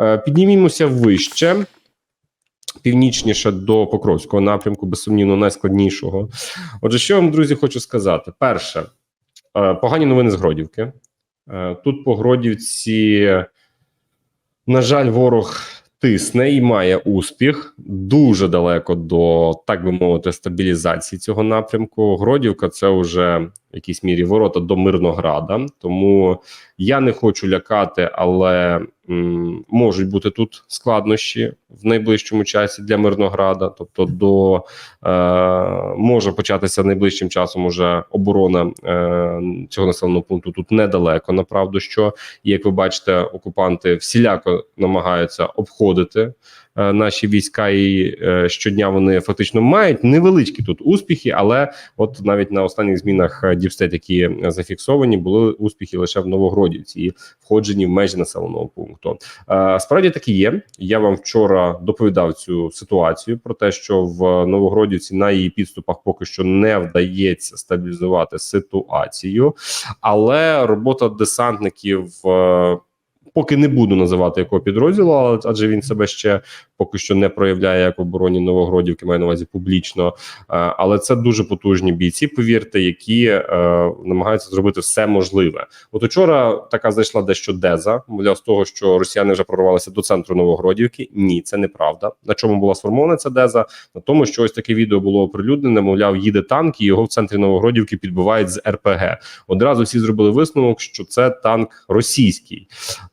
Е, Піднімімося вище, північніше до Покровського напрямку, безсумнівно найскладнішого. Отже, що я вам, друзі, хочу сказати: перше, е, погані новини з Гродівки. Е, Тут по Гродівці, на жаль, ворог тисне і має успіх дуже далеко до, так би мовити, стабілізації цього напрямку. Гродівка це вже в якійсь мірі ворота до Мирнограда. Тому я не хочу лякати, але можуть бути тут складнощі в найближчому часі для Мирнограда. Тобто, до е, може початися найближчим часом уже оборона е, цього населеного пункту тут недалеко. Направду, що як ви бачите, окупанти всіляко намагаються обходити наші війська, і е, щодня вони фактично мають невеличкі тут успіхи, але от навіть на останніх змінах е, Діпстейт, які зафіксовані, були успіхи лише в Новогродівці і входженні в межі населеного пункту. Е, Справді так і є. Я вам вчора доповідав цю ситуацію про те, що в Новогродівці на її підступах поки що не вдається стабілізувати ситуацію, але робота десантників. Поки не буду називати якого підрозділу, адже він себе ще поки що не проявляє як в обороні Новогродівки, маю на увазі публічно. Е, Але це дуже потужні бійці, повірте, які е, намагаються зробити все можливе. От учора така зайшла дещо деза, мовляв, з того, що росіяни вже прорвалися до центру Новогродівки. Ні, це неправда. На чому була сформована ця деза? На тому, що ось таке відео було оприлюднене. Мовляв, їде танк, і його в центрі Новогродівки підбивають з РПГ. Одразу всі зробили висновок, що це танк російський.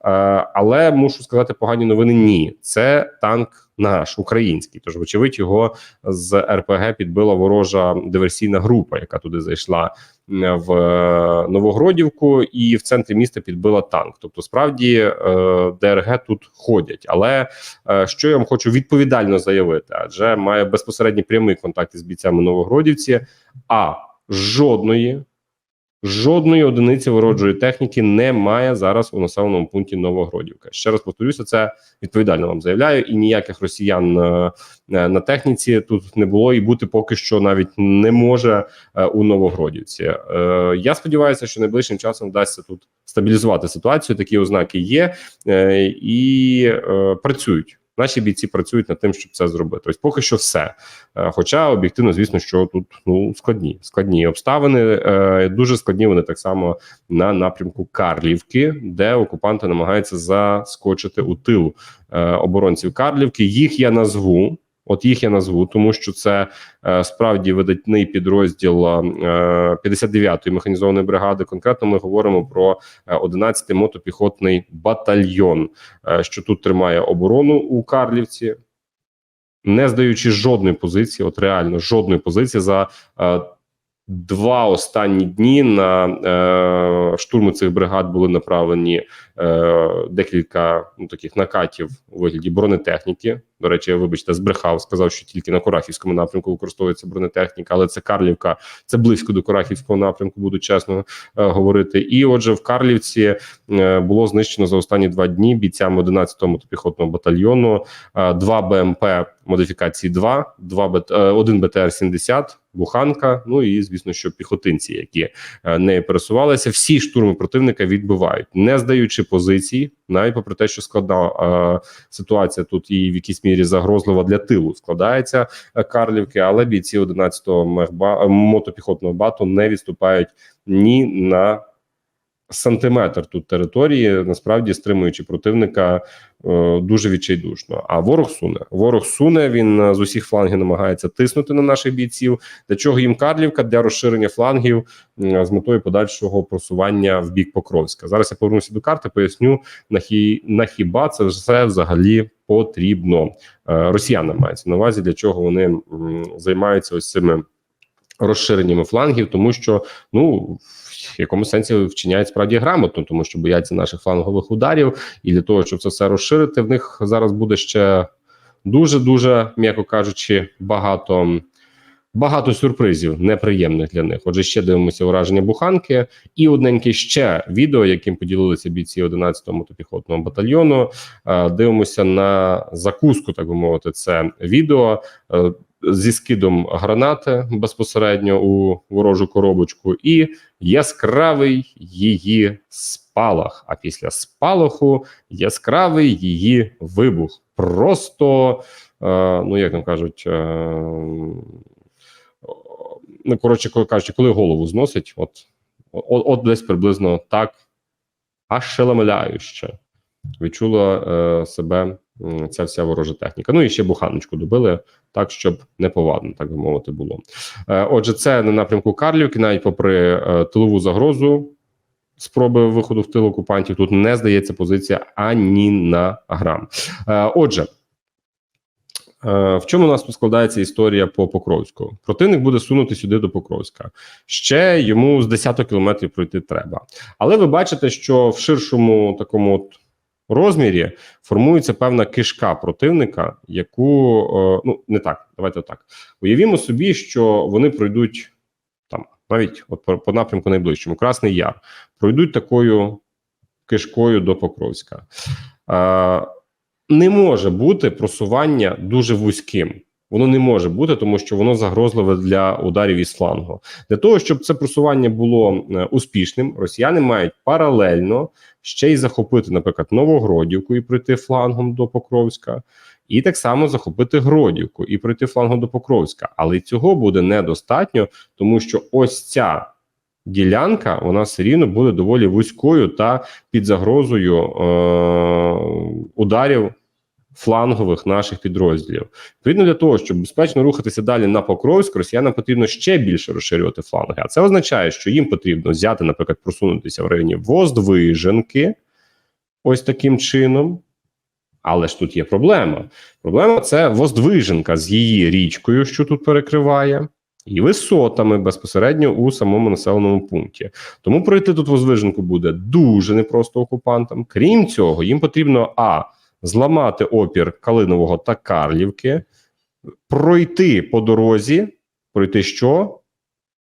Е, але мушу сказати, погані новини ні. Це танк наш український. Тож, вочевидь, його з РПГ підбила ворожа диверсійна група, яка туди зайшла в е, Новогродівку, і в центрі міста підбила танк. Тобто, справді е, ДРГ тут ходять. Але що я вам хочу відповідально заявити, адже має безпосередні прямі контакти з бійцями Новогродівці, а жодної. Жодної одиниці ворожої техніки немає зараз у населеному пункті Новогродівка. Ще раз повторюся, це відповідально вам заявляю, і ніяких росіян е, е, на техніці тут не було, і бути поки що навіть не може е, у Новогродівці. Я сподіваюся, що найближчим часом вдасться тут стабілізувати ситуацію. Такі ознаки є і працюють. Наші бійці працюють над тим, щоб це зробити. Ось поки що все. Е, Хоча об'єктивно, звісно, що тут ну складні складні обставини. Е, Дуже складні вони так само на напрямку Карлівки, де окупанти намагаються заскочити у тил е, оборонців Карлівки. Їх я назву. От їх я назву, тому що це е, справді видатний підрозділ е, 59-ї механізованої бригади. Конкретно ми говоримо про е, 11-й мотопіхотний батальйон, е, що тут тримає оборону у Карлівці, не здаючи жодної позиції, от реально жодної позиції за е, два останні дні на е, штурми цих бригад були направлені е, декілька ну, таких накатів у вигляді бронетехніки. До речі, вибачте, збрехав, сказав, що тільки на Курахівському напрямку використовується бронетехніка, але це Карлівка, це близько до Курахівського напрямку, буду чесно е, говорити. І отже, в Карлівці е, було знищено за останні два дні бійцями 11-го мотопіхотного батальйону е, два БМП модифікації 2, два БТ, е, один БТР-70, Буханка, ну і звісно, що піхотинці, які е, нею пересувалися, всі штурми противника відбивають, не здаючи позиції, навіть попри те, що складна е, ситуація тут і в якійсь мірі загрозлива для тилу складається е, Карлівки, але бійці 11-го мехба, е, мотопіхотного бату не відступають ні на сантиметр тут території, насправді стримуючи противника е, дуже відчайдушно. А ворог суне. Ворог суне. Він е, з усіх флангів намагається тиснути на наших бійців. Для чого їм Карлівка для розширення флангів м, з метою подальшого просування в бік Покровська. Зараз я повернуся до карти, поясню на хі на хіба це все взагалі потрібно. Е, Росіянам мається на увазі, для чого вони займаються ось цими розширеннями флангів, тому що ну в якомусь сенсі вчиняють справді грамотно, тому що бояться наших флангових ударів, і для того, щоб це все розширити, в них зараз буде ще дуже дуже, м'яко кажучи, багато. Багато сюрпризів неприємних для них. Отже, ще дивимося ураження буханки, і одненьке ще відео, яким поділилися бійці 11-го мотопіхотного батальйону. Е, Дивимося на закуску, так би мовити, це відео е, зі скидом гранати безпосередньо у ворожу коробочку, і яскравий її спалах, а після спалаху яскравий її вибух. Просто, е, ну як там кажуть, е, ну коротше, кажучи, коли голову зносить, от, от, от десь приблизно так ошеломляюще відчула е, себе ця вся ворожа техніка. Ну і ще буханочку добили так, щоб неповадно, так би мовити, було. Е, отже, це на напрямку Карлівки, навіть попри е, тилову загрозу. Спроби виходу в тил окупантів тут не здається позиція ані на грам. Е, отже, е, в чому у нас тут складається історія по Покровську? Противник буде сунути сюди до Покровська. Ще йому з десяток кілометрів пройти треба. Але ви бачите, що в ширшому такому от розмірі формується певна кишка противника, яку е, ну не так, давайте так. Уявімо собі, що вони пройдуть там навіть от по, по напрямку найближчому, Красний Яр, пройдуть такою кишкою до Покровська. Е, не може бути просування дуже вузьким. Воно не може бути, тому що воно загрозливе для ударів із флангу. Для того щоб це просування було е, успішним, росіяни мають паралельно ще й захопити, наприклад, Новогродівку і пройти флангом до Покровська, і так само захопити Гродівку і пройти флангом до Покровська. Але цього буде недостатньо, тому що ось ця ділянка вона все рівно буде доволі вузькою та під загрозою е- ударів флангових наших підрозділів. Відповідно для того, щоб безпечно рухатися далі на Покровськ, росіянам потрібно ще більше розширювати фланги. А це означає, що їм потрібно взяти, наприклад, просунутися в районі Воздвиженки, ось таким чином. Але ж тут є проблема. Проблема це Воздвиженка з її річкою, що тут перекриває, і висотами безпосередньо у самому населеному пункті. Тому пройти тут Воздвиженку буде дуже непросто окупантам. Крім цього, їм потрібно а зламати опір Калинового та Карлівки, пройти по дорозі, пройти що?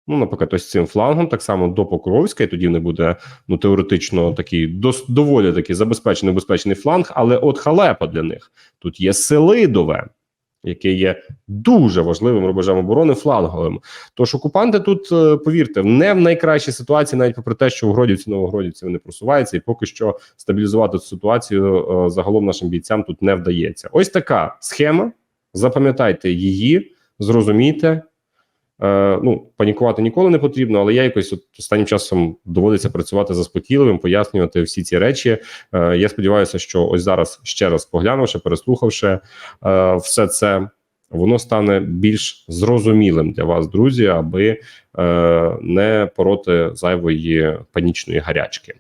Ну, наприклад, ось цим флангом, так само до Покровська, і тоді не буде ну теоретично такий дос, доволі таки забезпечений безпечний фланг, але от халепа для них тут є Селидове, яке є дуже важливим рубежем оборони фланговим. Тож окупанти тут, е, повірте, не в найкращій ситуації, навіть попри те, що в Гродівці, Новогродівці вони просуваються, і поки що стабілізувати ситуацію е, загалом нашим бійцям тут не вдається. Ось така схема. Запам'ятайте її, зрозумійте. Е, ну, панікувати ніколи не потрібно, але я якось от останнім часом доводиться працювати заспокійливим, пояснювати всі ці речі. Е, я сподіваюся, що ось зараз ще раз поглянувши, переслухавши е, все це, воно стане більш зрозумілим для вас, друзі, аби не пороти зайвої панічної гарячки.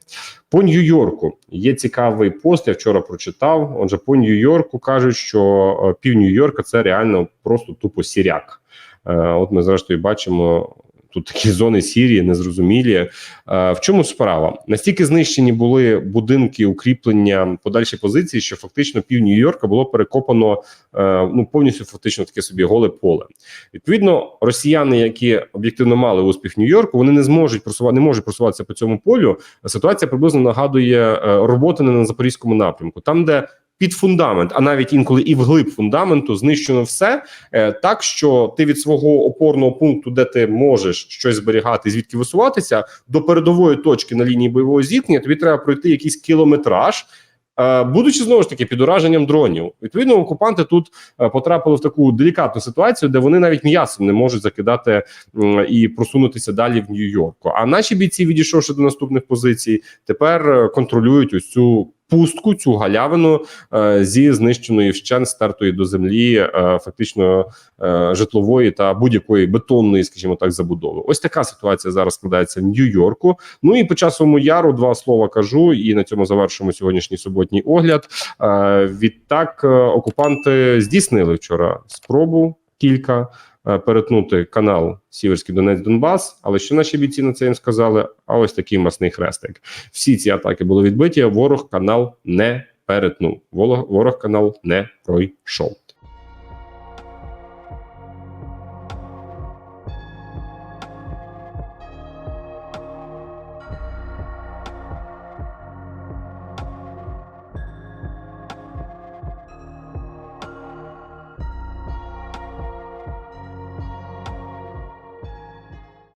По Нью-Йорку є цікавий пост. Я вчора прочитав. Отже, по Нью-Йорку кажуть, що пів Нью-Йорка це реально просто тупо сіряк. Е, От ми зрештою бачимо. Тут такі зони сірі, незрозумілі. Е, В чому справа? Настільки знищені були будинки укріплення подальші позиції, що фактично пів Нью-Йорка було перекопано е, ну повністю фактично таке собі голе поле. Відповідно, росіяни, які об'єктивно мали успіх Нью-Йорку, вони не зможуть просувати, не можуть просуватися по цьому полю. Ситуація приблизно нагадує роботи на запорізькому напрямку, там де. Під фундамент, а навіть інколи і вглиб фундаменту знищено все е, так, що ти від свого опорного пункту, де ти можеш щось зберігати, звідки висуватися, до передової точки на лінії бойового зіткнення, тобі треба пройти якийсь кілометраж. е, Будучи знову ж таки під ураженням дронів, відповідно, окупанти тут е, потрапили в таку делікатну ситуацію, де вони навіть м'ясом не можуть закидати і просунутися далі в Нью-Йорку. А наші бійці, відійшовши до наступних позицій, тепер контролюють ось цю пустку, цю галявину е, зі знищеної вщен стертої до землі, е, фактично е, житлової та будь-якої бетонної, скажімо так, забудови. Ось така ситуація зараз складається в Нью-Йорку. Ну і по часовому яру два слова кажу, і на цьому завершимо сьогоднішній суботній огляд. Відтак окупанти здійснили вчора спробу кілька. Е, Перетнути канал Сіверський Донець Донбас, але що наші бійці на це їм сказали? А ось такий масний хрестик. Всі ці атаки були відбиті. Ворог канал не перетнув. Ворог, ворог канал не пройшов.